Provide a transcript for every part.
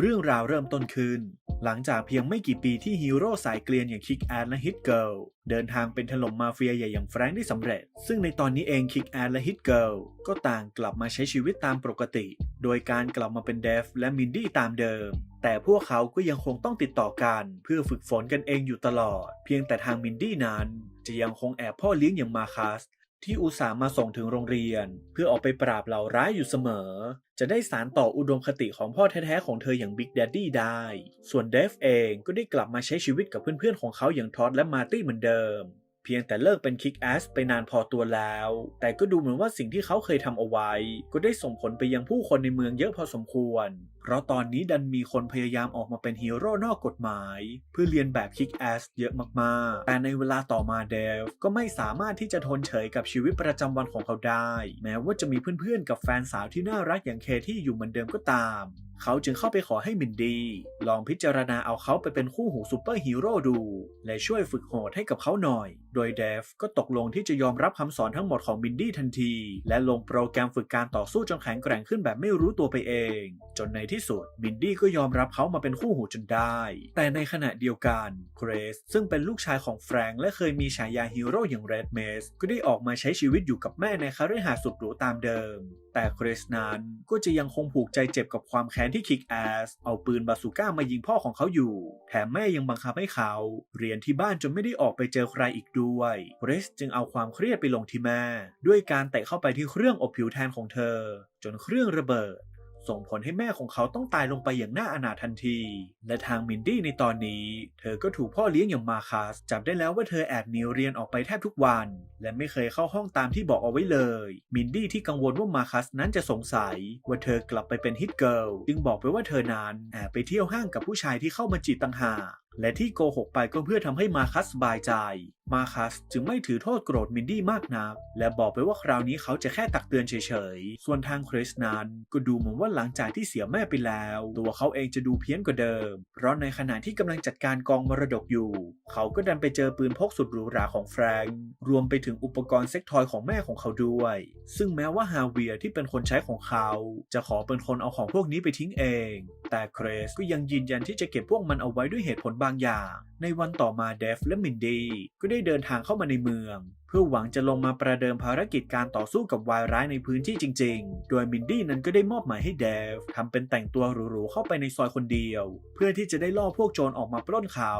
เรื่องราวเริ่มต้นขึ้น หลังจากเพียงไม่กี่ปีที่ฮีโร่สายเกลียนอย่างคิกแอนและฮิตเกิลเดินทางเป็นถล่มมาเฟียใหญ่อย่างแฟรงค์ได้สำเร็จ ซึ่งในตอนนี้เองคิกแอนและฮิตเกิลก็ต่างกลับมาใช้ชีวิตตามปกติ โดยการกลับมาเป็นเดฟและมินดี้ตามเดิม แต่พวกเขาก็ยังคงต้องติดต่อกัน เพื่อฝึกฝนกันเองอยู่ตลอด เพียงแต่ทางมินดี้นั้น จะยังคงแอบพ่อเลี้ยงอย่างมาคัสที่อุตส่าห์มาส่งถึงโรงเรียน เพื่อออกไปปราบเหล่าร้ายอยู่เสมอ จะได้สารต่ออุดมคติของพ่อแท้ๆของเธออย่างบิ๊กแดดดี้ได้ ส่วนเดฟเองก็ได้กลับมาใช้ชีวิตกับเพื่อนๆของเขาอย่างท็อดและมาร์ตี้เหมือนเดิม เพียงแต่เลิกเป็นคิกแอสไปนานพอตัวแล้ว แต่ก็ดูเหมือนว่าสิ่งที่เขาเคยทำเอาไว้ ก็ได้ส่งผลไปยังผู้คนในเมืองเยอะพอสมควร เพราะตอนนี้ดันมีคนพยายามออกมาเป็นฮีโร่นอกกฎหมาย เพื่อเรียนแบบคิกแอสเยอะมากๆ แต่ในเวลาต่อมาเดฟก็ไม่สามารถที่จะทนเฉยกับชีวิตประจำวันของเขาได้ แม้ว่าจะมีเพื่อนๆ กับแฟนสาวที่น่ารักอย่างเคที่อยู่เหมือนเดิมก็ตาม เขาจึงเข้าไปขอให้มินดี้ลองพิจารณาเอาเขาไปเป็นคู่หูซูเปอร์ฮีโร่ดู และช่วยฝึกโหดให้กับเขาหน่อย โดยเดฟก็ตกลงที่จะยอมรับคำสอนทั้งหมดของมินดี้ทันที และลงโปรแกรมฝึกการต่อสู้จนแข็งแกร่งขึ้นแบบไม่รู้ตัวไปเอง จนในที่สุดมินดี้ก็ยอมรับเขามาเป็นคู่หูจนได้ แต่ในขณะเดียวกันเกรซซึ่งเป็นลูกชายของแฟรงค์และเคยมีฉายาฮีโร่อย่างเรดเมสก็ได้ออกมาใช้ชีวิตอยู่กับแม่ในคาฤหาสุดหรูตามเดิม แต่เกรซนั้นก็จะยังคงผูกใจเจ็บกับความแค้นที่คิกแอสเอาปืนบาซูก้ามายิงพ่อของเขาอยู่ แถมแม่ยังบังคับให้เขา เรียนที่บ้านจนไม่ได้ออกไปเจอใครอีกด้วยเกรซจึงเอาความเครียดไปลงที่แม่ ด้วยการเตะเข้าไปที่เครื่องอบผิวแทนของเธอ จนเครื่องระเบิด ส่งผลให้แม่ของเขาต้องตายลงไปอย่างน่าอนาถทันที และทางมินดี้ในตอนนี้ เธอก็ถูกพ่อเลี้ยงอย่างมาคัสจับได้แล้วว่าเธอแอบหนีเรียนออกไปแทบทุกวัน และไม่เคยเข้าห้องตามที่บอกเอาไว้เลย มินดี้ที่กังวลว่ามาคัสนั้นจะสงสัย ว่าเธอกลับไปเป็นฮิตเกิลจึงบอกไปว่าเธอนั้นแอบไปเที่ยวห้างกับผู้ชายที่เข้ามาจีบต่างหาก และที่โกหกไปก็เพื่อทำให้มาคัสบายใจ มาคัสจึงไม่ถือโทษโกรธมินดี้มากนัก และบอกไปว่าคราวนี้เขาจะแค่ตักเตือนเฉยๆ ส่วนทางคริสนั้นก็ดูเหมือนว่าหลังจากที่เสียแม่ไปแล้ว ตัวเขาเองจะดูเพี้ยนกว่าเดิม เพราะในขณะที่กำลังจัดการกองมรดกอยู่ เขาก็ดันไปเจอปืนพกสุดหรูหราของแฟรงค์รวมไปถึงอุปกรณ์เซ็กทอยของแม่ของเขาด้วย ซึ่งแม้ว่าฮาเวียร์ที่เป็นคนใช้ของเขา จะขอเป็นคนเอาของพวกนี้ไปทิ้งเอง แต่คริสก็ยังยืนยันที่จะเก็บพวกมันเอาไว้ด้วยเหตุผลบางอย่าง ในวันต่อมาเดฟและมินดี้ก็ได้เดินทางเข้ามาในเมือง เพื่อหวังจะลงมาประเดิมภารกิจการต่อสู้กับวายร้ายในพื้นที่จริง ๆ โดยมินดี้นั้นก็ได้มอบหมายให้เดฟทำเป็นแต่งตัวหรูๆเข้าไปในซอยคนเดียว เพื่อที่จะได้ล่อพวกโจรออกมาปล้นเขา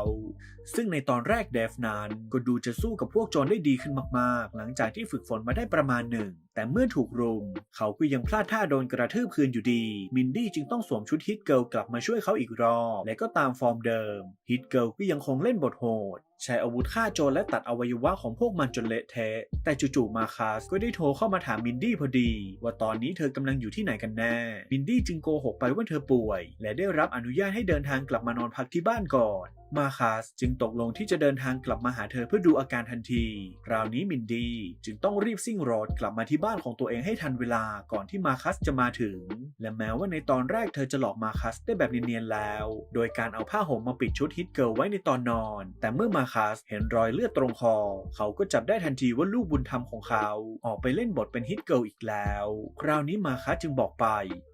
ซึ่งในตอนแรกเดฟนั้นก็ดูจะสู้กับพวกโจรได้ดีขึ้นมากๆ หลังจากที่ฝึกฝนมาได้ประมาณหนึ่ง แต่เมื่อถูกรุมเขาก็ยังพลาดท่าโดนกระทืบคืนอยู่ดี มินดี้จึงต้องสวมชุดฮิตเกิลกลับมาช่วยเขาอีกรอบ และก็ตามฟอร์มเดิม ฮิตเกิลก็ยังคงเล่นบทโหดใช้อาวุธฆ่าโจรและตัดอวัยวะของพวกมันจนเละเทะ แต่จู่ๆมาคาสก็ได้โทรเข้ามาถามมินดี้พอดี ว่าตอนนี้เธอกำลังอยู่ที่ไหนกันแน่ มินดี้จึงโกหกไปว่าเธอป่วย และได้รับอนุญาตให้เดินทางกลับมานอนพักที่บ้านก่อน มาคาสจึงตกลงที่จะเดินทางกลับมาหาเธอเพื่อดูอาการทันที คราวนี้มินดี้จึงต้องรีบซิ่งรถกลับมาที่บ้านของตัวเองให้ทันเวลาก่อนที่มาคัสจะมาถึง และแม้ว่าในตอนแรกเธอจะหลอกมาคัสได้แบบเนียนๆแล้ว โดยการเอาผ้าห่มมาปิดชุดฮิตเกิลไว้ในตอนนอน แต่เมื่อมาคัสเห็นรอยเลือดตรงคอ เขาก็จับได้ทันทีว่าลูกบุญธรรมของเขา ออกไปเล่นบทเป็นฮิตเกิลอีกแล้ว คราวนี้มาคัสจึงบอกไป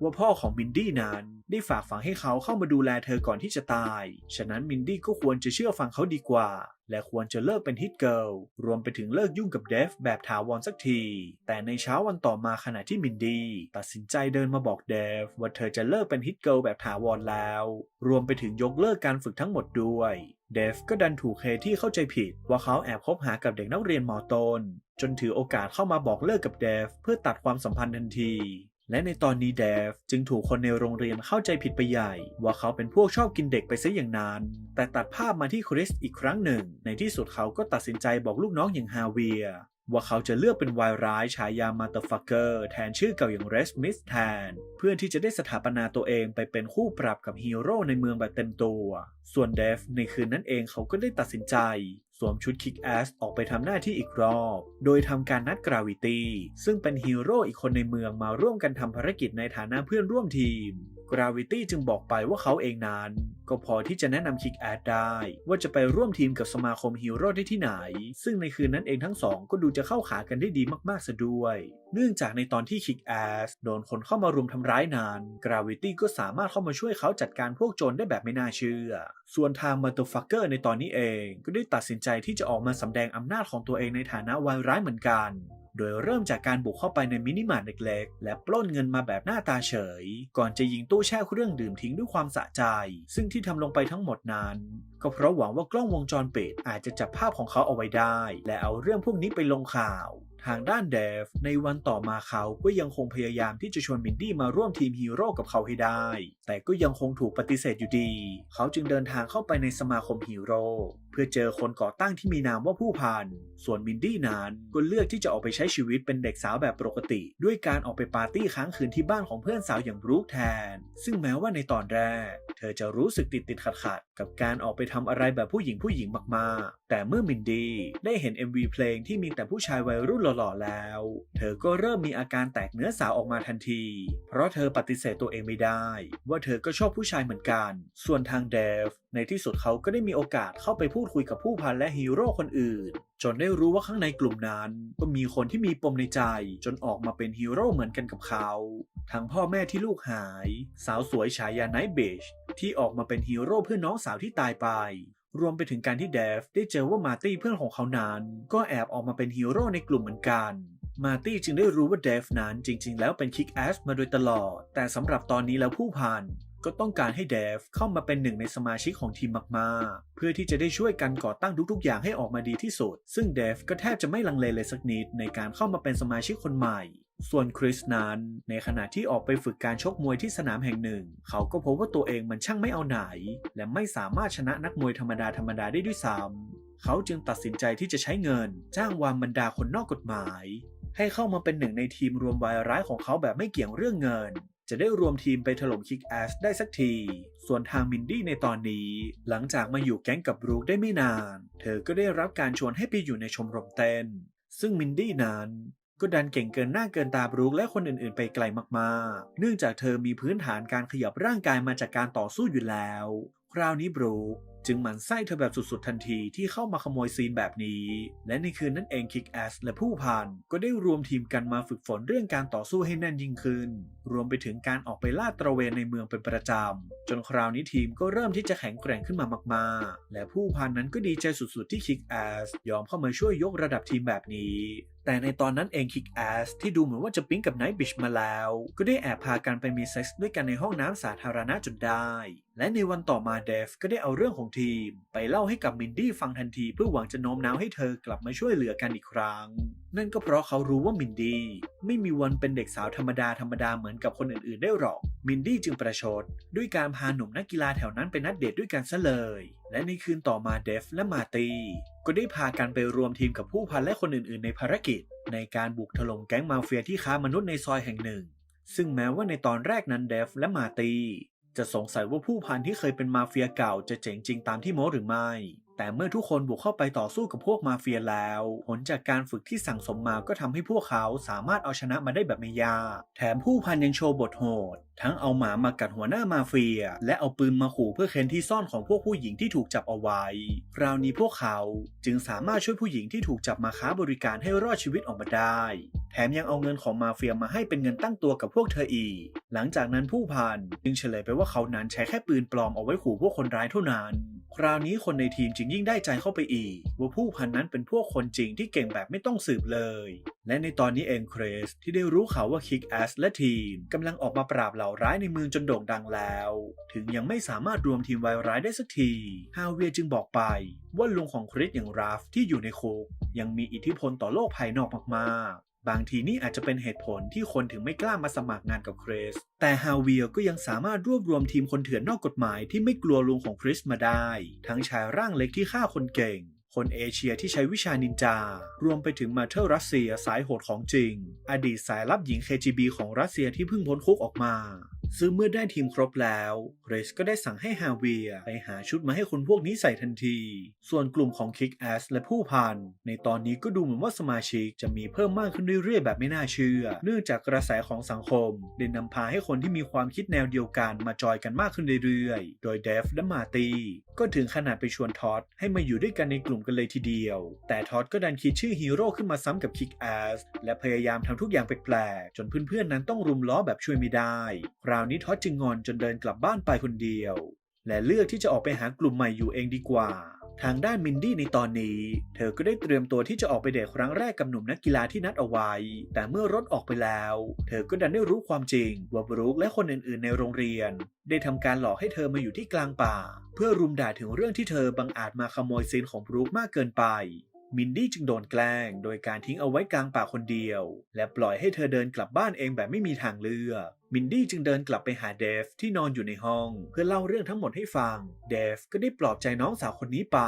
ว่าพ่อของมินดี้นั้น ได้ฝากฝังให้เขาเข้ามาดูแลเธอก่อนที่จะตาย ฉะนั้นมินดี้ก็ควรจะเชื่อฟังเขาดีกว่า และควรจะเลิกเป็นฮิตเกิลรวมไปถึงเลิกยุ่งกับเดฟแบบถาวรสักที แต่ในเช้าวันต่อมาขณะที่มินดี้ตัดสินใจเดินมาบอกเดฟว่าเธอจะเลิกเป็นฮิตเกิลแบบถาวรแล้ว รวมไปถึงยกเลิกการฝึกทั้งหมดด้วยเดฟก็ดันถูกเคที่เข้าใจผิดว่าเขาแอบคบหากับเด็กนักเรียนมอต้นจนถือโอกาสเข้ามาบอกเลิกกับเดฟเพื่อตัดความสัมพันธ์ทันที และในตอนนี้เดฟจึงถูกคนในโรงเรียนเข้าใจผิดไปใหญ่ ว่าเขาเป็นพวกชอบกินเด็กไปซะอย่างนาน แต่ตัดภาพมาที่คริสอีกครั้งหนึ่ง ในที่สุดเขาก็ตัดสินใจบอกลูกน้องอย่างฮาเวีย ว่าเขาจะเลือกเป็นวายร้ายฉายามาตอฟักเกอร์แทนชื่อเก่าอย่างเรสมิสแทน เพื่อที่จะได้สถาปนาตัวเองไปเป็นคู่ปรับกับฮีโร่ในเมืองแบบเต็มตัว ส่วนเดฟในคืนนั้นเองเขาก็ได้ตัดสินใจ สวมชุดคิกแอสออกไปทำหน้าที่อีกรอบ โดยทำการนัดกราวิตี้ซึ่งเป็นฮีโร่อีกคนในเมืองมาร่วมกันทำภารกิจในฐานะเพื่อนร่วมทีม กราวิตี้จึงบอกไปว่าเขาเองนั้น ก็พอที่จะแนะนำคิกแอดได้ ว่าจะไปร่วมทีมกับสมาคมฮีโร่ได้ที่ไหน ซึ่งในคืนนั้นเองทั้งสองก็ดูจะเข้าขากันได้ดีมากๆซะด้วย เนื่องจากในตอนที่ Kick Ass โดนคนเข้ามารุมทำร้ายนาน Gravity ก็สามารถเข้ามาช่วยเขาจัดการพวกโจรได้แบบไม่น่าเชื่อ ส่วนทาง Motherfucker ในตอนนี้เองก็ได้ตัดสินใจที่จะออกมาสำแดงอำนาจของตัวเองในฐานะวายร้ายเหมือนกัน โดยเริ่มจากการบุกเข้าไปในมินิมาร์ทเล็กๆ และปล้นเงินมาแบบหน้าตาเฉย ก่อนจะยิงตู้แช่เครื่องดื่มทิ้งด้วยความสะใจ ซึ่งที่ทำลงไปทั้งหมดนั้น ก็เพราะหวังว่ากล้องวงจรปิดอาจจะจับภาพของเขาเอาไว้ได้ และเอาเรื่องพวกนี้ไปลงข่าว ทางด้านเดฟในวันต่อมาเขาก็ยังคงพยายามที่จะชวนมินดี้มาร่วมทีมฮีโร่กับเขาให้ได้ แต่ก็ยังคงถูกปฏิเสธอยู่ดี เขาจึงเดินทางเข้าไปในสมาคมฮีโร่ เพื่อเจอคนก่อตั้งที่มีนามว่าผู้พันส่วนมินดี้นั้นก็เลือกที่จะออกไปใช้ชีวิตเป็นเด็กสาวแบบปกติ ด้วยการออกไปปาร์ตี้ค้างคืนที่บ้านของเพื่อนสาวอย่างบรูคแทน ซึ่งแม้ว่าในตอนแรก เธอจะรู้สึกติดติดขัดขัดกับการออกไปทำอะไรแบบผู้หญิงผู้หญิงมากๆ แต่เมื่อมินดี้ได้เห็น MV เพลงที่มีแต่ผู้ชายวัยรุ่นหล่อๆแล้ว เธอก็เริ่มมีอาการแตกเนื้อสาวออกมาทันที เพราะเธอปฏิเสธตัวเองไม่ได้ ว่าเธอก็ชอบผู้ชายเหมือนกัน ส่วนทางเดฟในที่สุดเขาก็ได้มีโอกาสเข้าไปพูดูดคุยกับผู้พันและฮีโร่คนอื่น จนได้รู้ว่าข้างในกลุ่มนั้น ก็มีคนที่มีปมในใจ จนออกมาเป็นฮีโร่เหมือนกันกับเขา ทั้งพ่อแม่ที่ลูกหาย สาวสวยฉายาไนท์เบชที่ออกมาเป็นฮีโร่เพื่อน้องสาวที่ตายไป รวมไปถึงการที่เดฟได้เจอว่ามาร์ตี้เพื่อนของเขานั้น ก็แอบออกมาเป็นฮีโร่ในกลุ่มเหมือนกันมาร์ตี้จึงได้รู้ว่าเดฟนั้นจริง ๆ แล้วเป็นคิกแอสมาโดยตลอด แต่สำหรับตอนนี้แล้วผู้พัน ก็ต้องการให้เดฟเข้ามาเป็นหนึ่งในสมาชิกของทีมมากๆ เพื่อที่จะได้ช่วยกันก่อตั้งทุกๆ อย่างให้ออกมาดีที่สุด ซึ่งเดฟก็แทบจะไม่ลังเลเลยสักนิดในการเข้ามาเป็นสมาชิกคนใหม่ ส่วนคริสนั้น ในขณะที่ออกไปฝึกการชกมวยที่สนามแห่งหนึ่ง เขาก็พบว่าตัวเองมันช่างไม่เอาไหน และไม่สามารถชนะนักมวยธรรมดาธรรมดาได้ด้วยซ้ำเขาจึงตัดสินใจที่จะใช้เงิน จ้างวานบรรดาคนนอกกฎหมายให้เข้ามาเป็นหนึ่งในทีมรวมวายร้ายของเขาแบบไม่เกี่ยงเรื่องเงิน จะได้รวมทีมไปถล่มคิกแอสได้สักที ส่วนทางมินดี้ในตอนนี้ หลังจากมาอยู่แก๊งกับบรูคได้ไม่นาน เธอก็ได้รับการชวนให้ไปอยู่ในชมรมเต้น ซึ่งมินดี้นั้นก็ดันเก่งเกินหน้าเกินตาบรูคและคนอื่นๆ ไปไกลมากๆ เนื่องจากเธอมีพื้นฐานการขยับร่างกายมาจากการต่อสู้อยู่แล้ว คราวนี้บรูค จึงหมั่นไส้เธอแบบสุดๆทันทีที่เข้ามาขโมยซีนแบบนี้ และในคืนนั้นเองคิกแอสและผู้พันก็ได้รวมทีมกันมาฝึกฝนเรื่องการต่อสู้ให้แน่นยิ่งขึ้น รวมไปถึงการออกไปลาดตระเวนในเมืองเป็นประจำ จนคราวนี้ทีมก็เริ่มที่จะแข็งแกร่งขึ้นมามากๆ และผู้พันนั้นก็ดีใจสุดๆที่คิกแอสยอมเข้ามาช่วยยกระดับทีมแบบนี้ แต่ในตอนนั้นเองคิกแอสที่ดูเหมือนว่าจะปิ๊งกับไนท์บิชมาแล้ว ก็ได้แอบพากันไปมีเซ็กซ์ด้วยกันในห้องน้ำสาธารณะจนได้ และในวันต่อมาเดฟก็ได้เอาเรื่องของทีม ไปเล่าให้กับมินดี้ฟังทันทีเพื่อหวังจะโน้มน้าวให้เธอกลับมาช่วยเหลือกันอีกครั้ง นั่นก็เพราะเขารู้ว่ามินดี้ไม่มีวันเป็นเด็กสาวธรรมดาธรรมดาเหมือนกับคนอื่นๆได้หรอก มินดี้จึงประชด ด้วยการพาหนุ่มนักกีฬาแถวนั้นไปนัดเดทด้วยกันซะเลย และในคืนต่อมาเดฟและมาตีก็ได้พากันไปรวมทีมกับผู้พันและคนอื่นๆ ในภารกิจ ในการบุกถล่มแก๊งมาเฟียที่ค้ามนุษย์ในซอยแห่งหนึ่ง ซึ่งแม้ว่าในตอนแรกนั้นเดฟและมาตีจะสงสัยว่าผู้พันที่เคยเป็นมาเฟียเก่าจะเจ๋งจริงตามที่โม้หรือไม่ แต่เมื่อทุกคนบุกเข้าไปต่อสู้กับพวกมาเฟียแล้ว ผลจากการฝึกที่สั่งสมมาก็ทำให้พวกเขาสามารถเอาชนะมาได้แบบไม่ยาก แถมผู้พันยังโชว์บทโหด ทั้งเอาหมามากัดหัวหน้ามาเฟีย และเอาปืนมาขู่เพื่อเค้นที่ซ่อนของพวกผู้หญิงที่ถูกจับเอาไว้ คราวนี้พวกเขาจึงสามารถช่วยผู้หญิงที่ถูกจับมาค้าบริการให้รอดชีวิตออกมาได้ แถมยังเอาเงินของมาเฟียมาให้เป็นเงินตั้งตัวกับพวกเธออีก หลังจากนั้นผู้พันจึงเฉลยไปว่าเขานั้นใช้แค่ปืนปลอมเอาไว้ขู่พวกคนร้ายเท่านั้น คราวนี้คนในทีมจึงยิ่งได้ใจเข้าไปอีก ว่าผู้พันนั้นเป็นพวกคนจริงที่เก่งแบบไม่ต้องสืบเลย และในตอนนี้เองเครสที่ได้รู้ข่าวว่าคิกแอสและทีมกำลังออกมาปราบเหล่าร้ายในเมืองจนโด่งดังแล้ว ถึงยังไม่สามารถรวมทีมวายร้ายได้สักทีฮาเวียจึงบอกไป ว่าลุงของคริสอย่างราฟที่อยู่ในคุกยังมีอิทธิพลต่อโลกภายนอกมากๆ บางทีนี่อาจจะเป็นเหตุผลที่คนถึงไม่กล้ามาสมัครงานกับคริส แต่ฮาเวียก็ยังสามารถรวบรวมทีมคนเถื่อนนอกกฎหมายที่ไม่กลัวลุงของคริสมาได้ ทั้งชายร่างเล็กที่ฆ่าคนเก่ง คนเอเชียที่ใช้วิชานินจา รวมไปถึงมาเทอร์รัสเซียสายโหดของจริง อดีตสายลับหญิง KGB ของรัสเซียที่เพิ่งพ้นคุกออกมา ซึ่งเมื่อได้ทีมครบแล้วเกรซก็ได้สั่งให้ฮาเวียไปหาชุดมาให้คนพวกนี้ใส่ทันที ส่วนกลุ่มของคิกแอสและผู้พัน ในตอนนี้ก็ดูเหมือนว่าสมาชิกจะมีเพิ่มมากขึ้นเรื่อยๆ แบบไม่น่าเชื่อ เนื่องจากกระแสของสังคมได้นำพาให้คนที่มีความคิดแนวเดียวกันมาจอยกันมากขึ้นเรื่อยๆ โดยเดฟและมาตีก็ถึงขนาดไปชวนท็อดให้มาอยู่ด้วยกันในกลุ่มกันเลยทีเดียว แต่ท็อดก็ดันคิดชื่อฮีโร่ขึ้นมาซ้ำกับคิกแอสและพยายามทำทุกอย่างแปลกๆจนเพื่อนๆนั้นต้องรุมล้อแบบช่วยไม่ได้ราวนี้ท็อดจึงงอนจนเดินกลับบ้านไปคนเดียว และเลือกที่จะออกไปหากลุ่มใหม่อยู่เองดีกว่า ทางด้านมินดี้ในตอนนี้ เธอก็ได้เตรียมตัวที่จะออกไปเดทครั้งแรกกับหนุ่มนักกีฬาที่นัดเอาไว้ แต่เมื่อรถออกไปแล้ว เธอก็ดันได้รู้ความจริงว่าบรูคและคนอื่นๆ ในโรงเรียน ได้ทำการหลอกให้เธอมาอยู่ที่กลางป่า เพื่อรุมด่าถึงเรื่องที่เธอบังอาจมาขโมยซีนของบรูคมากเกินไปมินดี้จึงโดนแกล้งโดยการทิ้งเอาไว้กลางป่าคนเดียว และปล่อยให้เธอเดินกลับบ้านเองแบบไม่มีทางเลือก มินดี้จึงเดินกลับไปหาเดฟที่นอนอยู่ในห้อง เพื่อเล่าเรื่องทั้งหมดให้ฟัง เดฟก็ได้ปลอบใจน้องสาวคนนี้ไป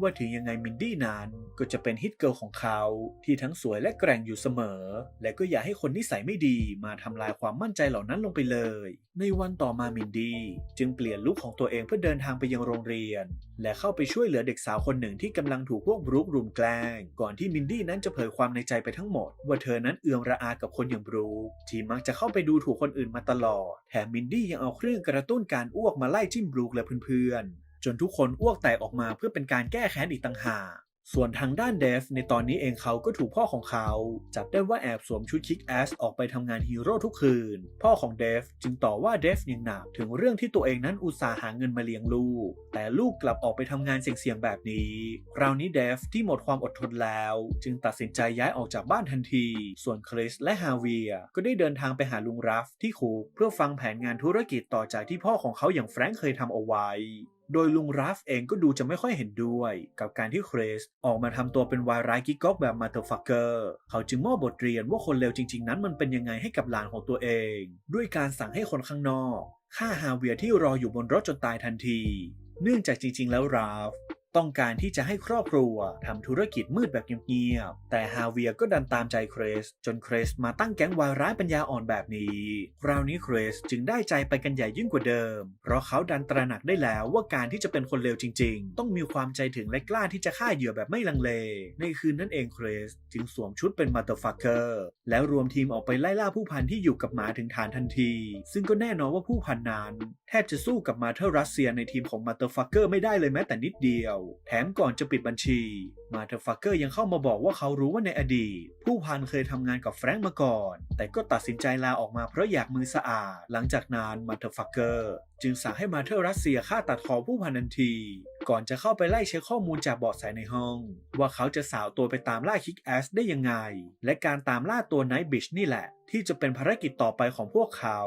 ว่าถึงยังไงมินดี้นั้นก็จะเป็นฮิตเกิลของเขาที่ทั้งสวยและแกร่งอยู่เสมอ และก็อย่าให้คนนิสัยไม่ดีมาทำลายความมั่นใจเหล่านั้นลงไปเลย ในวันต่อมามินดี้จึงเปลี่ยนลุคของตัวเองเพื่อเดินทางไปยังโรงเรียนและเข้าไปช่วยเหลือเด็กสาวคนหนึ่งที่กำลังถูกพวกบรูครุมแกล้ง ก่อนที่มินดี้นั้นจะเผยความในใจไปทั้งหมด ว่าเธอนั้นเอือมระอากับคนอย่างบรูคที่มักจะเข้าไปดูถูกคนอื่นมาตลอด แถมมินดี้ยังเอาเครื่องกระตุ้นการอ้วกมาไล่จิ้มบรูคและเพื่อนๆจนทุกคนอ้วกแตกออกมาเพื่อเป็นการแก้แค้นอีกต่างหาก ส่วนทางด้านเดฟในตอนนี้เองเขาก็ถูกพ่อของเขา จับได้ว่าแอบสวมชุดคิกแอสออกไปทำงานฮีโร่ทุกคืน พ่อของเดฟจึงต่อว่าเดฟอย่างหนักถึงเรื่องที่ตัวเองนั้นอุตส่าห์หาเงินมาเลี้ยงลูก แต่ลูกกลับออกไปทำงานเสี่ยงๆแบบนี้ คราวนี้เดฟที่หมดความอดทนแล้ว จึงตัดสินใจย้ายออกจากบ้านทันที ส่วนคริสและฮาเวียร์ก็ได้เดินทางไปหาลุงรัฟที่คุกเพื่อฟังแผนงานธุรกิจต่อจากที่พ่อของเขาอย่างแฟรงค์เคยทำเอาไว้ โดยลุงรัฟเองก็ดูจะไม่ค่อยเห็นด้วย กับการที่เครสออกมาทำตัวเป็นวายร้ายกิ๊กก๊อกแบบมาเตอร์ฟักเกอร์ เขาจึงมอบบทเรียนว่าคนเลวจริง ๆ นั้นมันเป็นยังไงให้กับหลานของตัวเอง ด้วยการสั่งให้คนข้างนอกฆ่าฮาเวียที่รออยู่บนรถจนตายทันที เนื่องจากจริง ๆ แล้วราฟ ต้องการที่จะให้ครอบครัวทำธุรกิจมืดแบบเงียบๆ แต่ฮาเวียก็ดันตามใจเครส จนเครสมาตั้งแก๊งวายร้ายปัญญาอ่อนแบบนี้ คราวนี้เครสจึงได้ใจไปกันใหญ่ยิ่งกว่าเดิม เพราะเขาดันตระหนักได้แล้วว่าการที่จะเป็นคนเลวจริงๆ ต้องมีความใจถึงและกล้าที่จะฆ่าเหยื่อแบบไม่ลังเล ในคืนนั้นเองเครสจึงสวมชุดเป็นมาเตอร์ฟักเกอร์แล้วรวมทีมออกไปไล่ล่าผู้พันที่อยู่กับหมาถึงฐานทันที ซึ่งก็แน่นอนว่าผู้พันนั้นแทบจะสู้กับมาเธอร์รัสเซียในทีมของมาเตอร์ฟักเกอร์ไม่ได้เลยแม้แต่นิดเดียวแถมก่อนจะปิดบัญชี มาเธอร์ฟักเกอร์ยังเข้ามาบอกว่าเขารู้ว่าในอดีต ผู้พันเคยทำงานกับแฟรงค์มาก่อน แต่ก็ตัดสินใจลาออกมาเพราะอยากมือสะอาด หลังจากนั้นมาเธอร์ฟักเกอร์ จึงสั่งให้มาเธอร์รัสเซียฆ่าตัดคอผู้พันทันที ก่อนจะเข้าไปไล่เช็คข้อมูลจากเบาะแสในห้อง ว่าเขาจะสาวตัวไปตามล่าคิกแอสได้ยังไง และการตามล่าตัวไนท์บิชนี่แหละ ที่จะเป็นภารกิจต่อไปของพวกเขา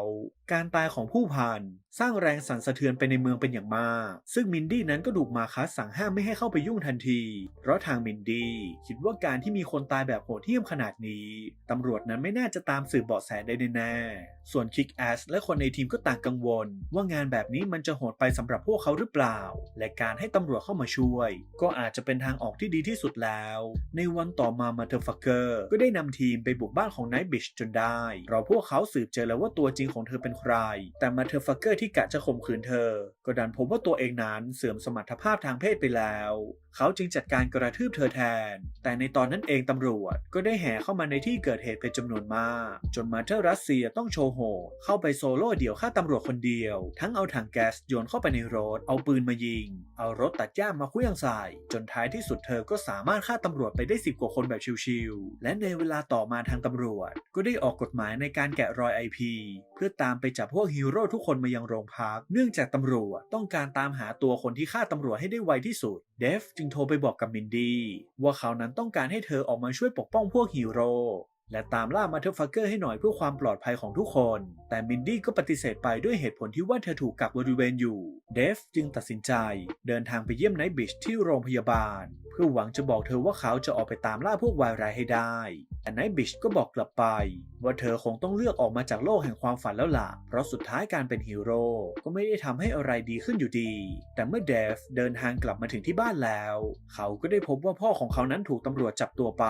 การตายของผู้พันสร้างแรงสั่นสะเทือนไปในเมืองเป็นอย่างมาก ซึ่งมินดี้นั้นก็ถูกมาคัสสั่งห้ามไม่ให้เข้าไปยุ่งทันที เพราะทางมินดี้คิดว่าการที่มีคนตายแบบโหดเหี้ยมขนาดนี้ตำรวจนั้นไม่น่าจะตามสืบเบาะแสได้แน่ส่วนคิกแอสและคนในทีมก็ต่างกังวล ว่างานแบบนี้มันจะโหดไปสำหรับพวกเขาหรือเปล่า และการให้ตำรวจเข้ามาช่วย ก็อาจจะเป็นทางออกที่ดีที่สุดแล้ว ในวันต่อมามาเธอฟักเกอร์ก็ได้นำทีมไปบุกบ้านของไนท์บิชจนได้เราพวกเขาสืบเจอแล้วว่าตัวจริงของเธอเป็นใคร แต่มาเธอฟักเกอร์ที่กะจะข่มขืนเธอ ก็ดันพบว่าตัวเองนั้นเสื่อมสมรรถภาพทางเพศไปแล้ว เขาจึงจัดการกระทืบเธอแทน แต่ในตอนนั้นเองตำรวจก็ได้แห่เข้ามาในที่เกิดเหตุเป็นจำนวนมาก จนมาเธอรัสเซียต้องโชว์โห เข้าไปโซโล่เดี่ยวฆ่าตำรวจคนเดียว ทั้งเอาถังแก๊สโยนเข้าไปในรถ เอาปืนมายิง เอารถตัดหญ้ามาเคลื่องใส่ จนท้ายที่สุดเธอก็สามารถฆ่าตำรวจไปได้สิบกว่าคนแบบชิวๆ และในเวลาต่อมาทางตำรวจ ก็ได้ออกกฎหมายในการแกะรอย IP เพื่อตามไปจับพวกฮีโร่ทุกคนมายังโรงพัก เนื่องจากตำรวจต้องการตามหาตัวคนที่ฆ่าตำรวจให้ได้ไวที่สุด เดฟจึงโทรไปบอกกับมินดี้ว่าเขานั้นต้องการให้เธอออกมาช่วยปกป้องพวกฮีโร่ และตามล่ามาเธอฟักเกอร์ให้หน่อยเพื่อความปลอดภัยของทุกคน แต่มินดี้ก็ปฏิเสธไปด้วยเหตุผลที่ว่าเธอถูกกักบริเวณอยู่ เดฟจึงตัดสินใจ เดินทางไปเยี่ยมไนท์บิชที่โรงพยาบาล เพื่อหวังจะบอกเธอว่าเขาจะออกไปตามล่าพวกวายร้ายให้ได้แต่ไนท์บิชก็บอกกลับไป ว่าเธอคงต้องเลือกออกมาจากโลกแห่งความฝันแล้วล่ะ เพราะสุดท้ายการเป็นฮีโร่ก็ไม่ได้ทำให้อะไรดีขึ้นอยู่ดี แต่เมื่อเดฟเดินทางกลับมาถึงที่บ้านแล้ว เขาก็ได้พบว่าพ่อของเขานั้นถูกตำรวจจับตัวไป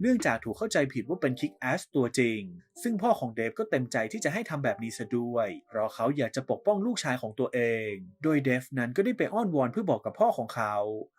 เนื่องจากถูกเข้าใจผิดว่าเป็นคิกแอสตัวจริง ซึ่งพ่อของเดฟก็เต็มใจที่จะให้ทำแบบนี้ซะด้วย เพราะเขาอยากจะปกป้องลูกชายของตัวเอง โดยเดฟนั้นก็ได้ไปอ้อนวอนเพื่อบอกกับพ่อของเขา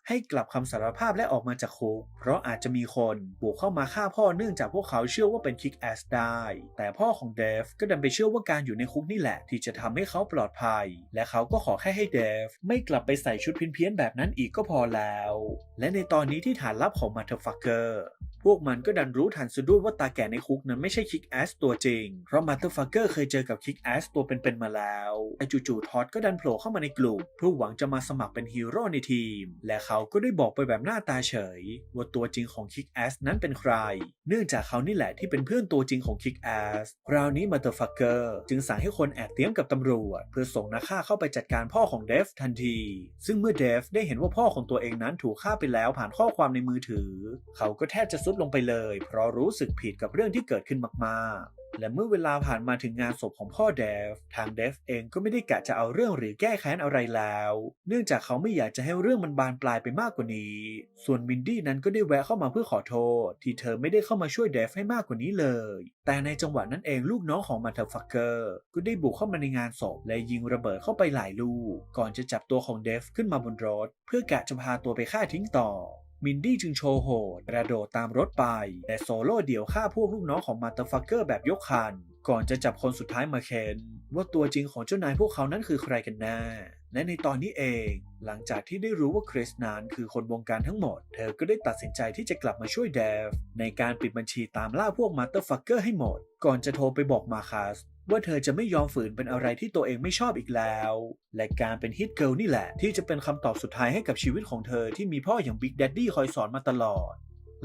ให้กลับคำสารภาพและออกมาจากคุก เพราะอาจจะมีคนบุกเข้ามาฆ่าพ่อเนื่องจากพวกเขาเชื่อว่าเป็นคิกแอสได้ แต่พ่อของเดฟก็ดันไปเชื่อว่าการอยู่ในคุกนี่แหละ ที่จะทำให้เขาปลอดภัย และเขาก็ขอแค่ให้เดฟไม่กลับไปใส่ชุดเพี้ยนๆแบบนั้นอีกก็พอแล้ว และในตอนนี้ที่ฐานลับของมาเธอฟักเกอร์พวกมันก็ดันรู้ทันซะด้วยว่าตาแก่ในคุกนั้นไม่ใช่คิกแอสตัวจริง เพราะมาเธอร์ฟักเกอร์เคยเจอกับคิกแอสตัวเป็นๆมาแล้ว แต่จู่ๆทอดก็ดันโผล่เข้ามาในกลุ่มเพื่อหวังจะมาสมัครเป็นฮีโร่ในทีม และเขาก็ได้บอกไปแบบหน้าตาเฉย ว่าตัวจริงของคิกแอสนั้นเป็นใคร เนื่องจากเขานี่แหละที่เป็นเพื่อนตัวจริงของคิกแอสคราวนี้มาเธอฟักเกอร์จึงสั่งให้คนแอบเตรียมกับตำรวจ เพื่อส่งนักฆ่าเข้าไปจัดการพ่อของเดฟทันที ซึ่งเมื่อเดฟได้เห็นว่าพ่อของตัวเองนั้นถูกฆ่าไปแล้วผ่านข้อความในมือถือ เขาก็แทบจะซุดลงไปเลย เพราะรู้สึกผิดกับเรื่องที่เกิดขึ้นมากๆ และเมื่อเวลาผ่านมาถึงงานศพของพ่อเดฟ ทางเดฟเองก็ไม่ได้กะจะเอาเรื่องหรือแก้แค้นอะไรแล้ว เนื่องจากเขาไม่อยากจะให้เรื่องมันบานปลายไปมากกว่านี้ ส่วนมินดี้นั้นก็ได้แวะเข้ามาเพื่อขอโทษ ที่เธอไม่ได้เข้ามาช่วยเดฟให้มากกว่านี้เลย แต่ในจังหวะนั้นเองลูกน้องของมาเธอฟักเกอร์ก็ได้บุกเข้ามาในงานศพและยิงระเบิดเข้าไปหลายลูก ก่อนจะจับตัวของเดฟขึ้นมาบนรถ เพื่อกะจะพาตัวไปฆ่าทิ้งต่อ มินดี้จึงโชว์โหดกระโดดตามรถไป แต่โซโล่เดี่ยวฆ่าพวกลูกน้องของมาเตอร์ฟักเกอร์แบบยกคัน ก่อนจะจับคนสุดท้ายมาเค้นว่าตัวจริงของเจ้านายพวกเขานั้นคือใครกันแน่และในตอนนี้เอง หลังจากที่ได้รู้ว่าคริสนั้นคือคนวงการทั้งหมด เธอก็ได้ตัดสินใจที่จะกลับมาช่วยเดฟในการปิดบัญชีตามล่าพวกมาเตอร์ฟักเกอร์ให้หมด ก่อนจะโทรไปบอกมาคัส ว่าเธอจะไม่ยอมฝืนเป็นอะไรที่ตัวเองไม่ชอบอีกแล้ว และการเป็นฮิตเกิลนี่แหละ ที่จะเป็นคำตอบสุดท้ายให้กับชีวิตของเธอที่มีพ่ออย่างบิ๊กแดดดี้คอยสอนมาตลอด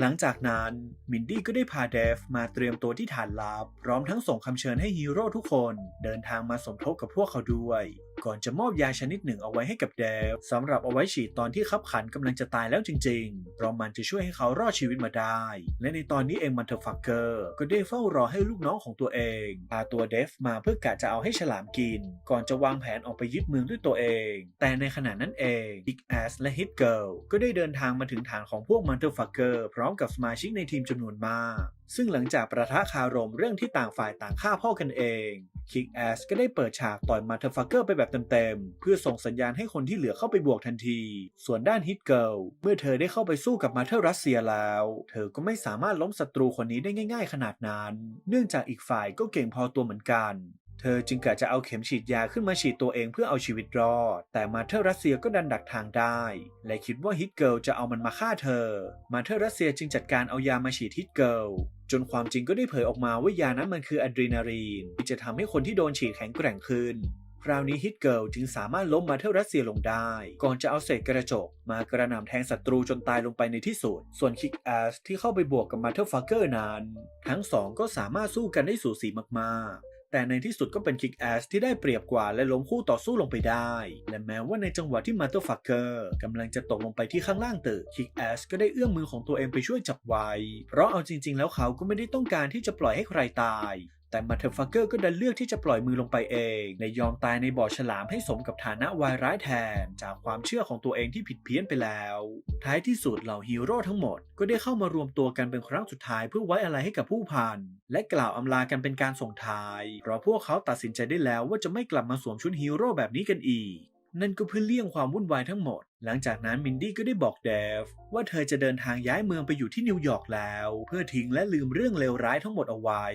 หลังจากนั้นมินดี้ก็ได้พาเดฟมาเตรียมตัวที่ฐานลับ พร้อมทั้งส่งคำเชิญให้ฮีโร่ทุกคน เดินทางมาสมทบกับพวกเขาด้วย ก่อนจะมอบยาชนิดหนึ่งเอาไว้ให้กับเดฟสำหรับเอาไว้ฉีดตอนที่ขับขันกำลังจะตายแล้วจริงๆ เพราะมันจะช่วยให้เขารอดชีวิตมาได้ และในตอนนี้เองมันเทอร์ฟักเกอร์ก็ได้เฝ้ารอให้ลูกน้องของตัวเองพาตัวเดฟมาเพื่อกะจะเอาให้ฉลามกิน ก่อนจะวางแผนออกไปยึดเมืองด้วยตัวเอง แต่ในขณะนั้นเองบิ๊กแอสและฮิตเกิลก็ได้เดินทางมาถึงฐานของพวกมันเทอร์ฟักเกอร์พร้อมกับสมาชิกในทีมจำนวนมากซึ่งหลังจากประทะคารมเรื่องที่ต่างฝ่ายต่างฆ่าพ่อกันเอง คิกแอสก็ได้เปิดฉากต่อยมาเธอฟักเกอร์ไปแบบเต็มๆ เพื่อส่งสัญญาณให้คนที่เหลือเข้าไปบวกทันที ส่วนด้านฮิตเกิลเมื่อเธอได้เข้าไปสู้กับมาเธอรัสเซียแล้ว เธอก็ไม่สามารถล้มศัตรูคนนี้ได้ง่าย ๆ ขนาดนั้น เนื่องจากอีกฝ่ายก็เก่งพอตัวเหมือนกันเธอจึงกะจะเอาเข็มฉีดยาขึ้นมาฉีดตัวเองเพื่อเอาชีวิตรอด แต่มาเธอรัสเซียก็ดันดักทางได้ และคิดว่าฮิตเกิลจะเอามันมาฆ่าเธอ มาเธอรัสเซียจึงจัดการเอายามาฉีดฮิตเกิล จนความจริงก็ได้เผยออกมาว่ายานั้นมันคืออะดรีนาลีนที่จะทำให้คนที่โดนฉีดแข็งแกร่งขึ้น คราวนี้ฮิตเกิลจึงสามารถล้มมาเทลรัสเซียลงได้ ก่อนจะเอาเศษกระจก มากระหน่ำแทงศัตรูจนตายลงไปในที่สุด ส่วนคิกแอสที่เข้าไปบวกกับมาเทลฟักเกอร์นั้น ทั้งสองก็สามารถสู้กันได้สูสีมากๆ แต่ในที่สุดก็เป็นคิกแอสที่ได้เปรียบกว่าและล้มคู่ต่อสู้ลงไปได้ และแม้ว่าในจังหวะที่มาเตอร์ฟักเกอร์กำลังจะตกลงไปที่ข้างล่างตึกคิกแอสก็ได้เอื้อมมือของตัวเองไปช่วยจับไว้ เพราะเอาจริง ๆ แล้วเขาก็ไม่ได้ต้องการที่จะปล่อยให้ใครตาย แต่มาเธอฟักเกอร์ก็ดันเลือกที่จะปล่อยมือลงไปเองและยอมตายในบ่อฉลามให้สมกับฐานะวายร้ายแทน จากความเชื่อของตัวเองที่ผิดเพี้ยนไปแล้ว ท้ายที่สุดเหล่าฮีโร่ทั้งหมด ก็ได้เข้ามารวมตัวกันเป็นครั้งสุดท้ายเพื่อไว้อะไรให้กับผู้พัน และกล่าวอำลากันเป็นการส่งท้าย เพราะพวกเขาตัดสินใจได้แล้วว่าจะไม่กลับมาสวมชุดฮีโร่แบบนี้กันอีกนั่นก็เพื่อเลี่ยงความวุ่นวายทั้งหมด หลังจากนั้นมินดี้ก็ได้บอกเดฟว่าเธอจะเดินทางย้ายเมืองไปอยู่ที่นิวยอร์กแล้ว เพื่อทิ้งและลืมเรื่องเลวร้ายทั้งหมดเอาไว้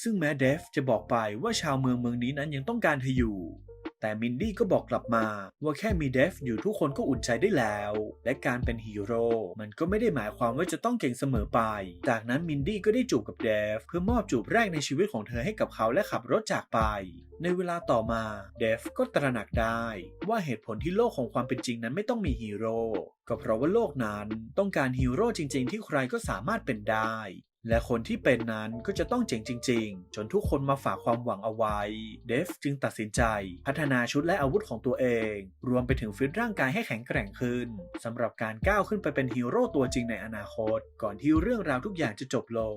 ซึ่งแม้เดฟจะบอกไปว่าชาวเมืองเมืองนี้นั้นยังต้องการเธออยู่ แต่มินดี้ก็บอกกลับมาว่าแค่มีเดฟอยู่ทุกคนก็อุ่นใจได้แล้ว และการเป็นฮีโร่มันก็ไม่ได้หมายความว่าจะต้องเก่งเสมอไป จากนั้นมินดี้ก็ได้จูบกับเดฟเพื่อมอบจูบแรกในชีวิตของเธอให้กับเขาและขับรถจากไป ในเวลาต่อมาเดฟก็ตระหนักได้ว่าเหตุผลที่โลกของความเป็นจริงนั้นไม่ต้องมีฮีโร่ก็เพราะว่าโลกนั้นต้องการฮีโร่จริง ๆ ที่ใครก็สามารถเป็นได้ และคนที่เป็นนั้นก็จะต้องเจ๋งจริง ๆ จนทุกคนมาฝากความหวังเอาไว้ เดฟจึงตัดสินใจ พัฒนาชุดและอาวุธของตัวเอง รวมไปถึงฟิตร่างกายให้แข็งแกร่งขึ้นสำหรับการก้าวขึ้นไปเป็นฮีโร่ตัวจริงในอนาคต ก่อนที่เรื่องราวทุกอย่างจะจบลง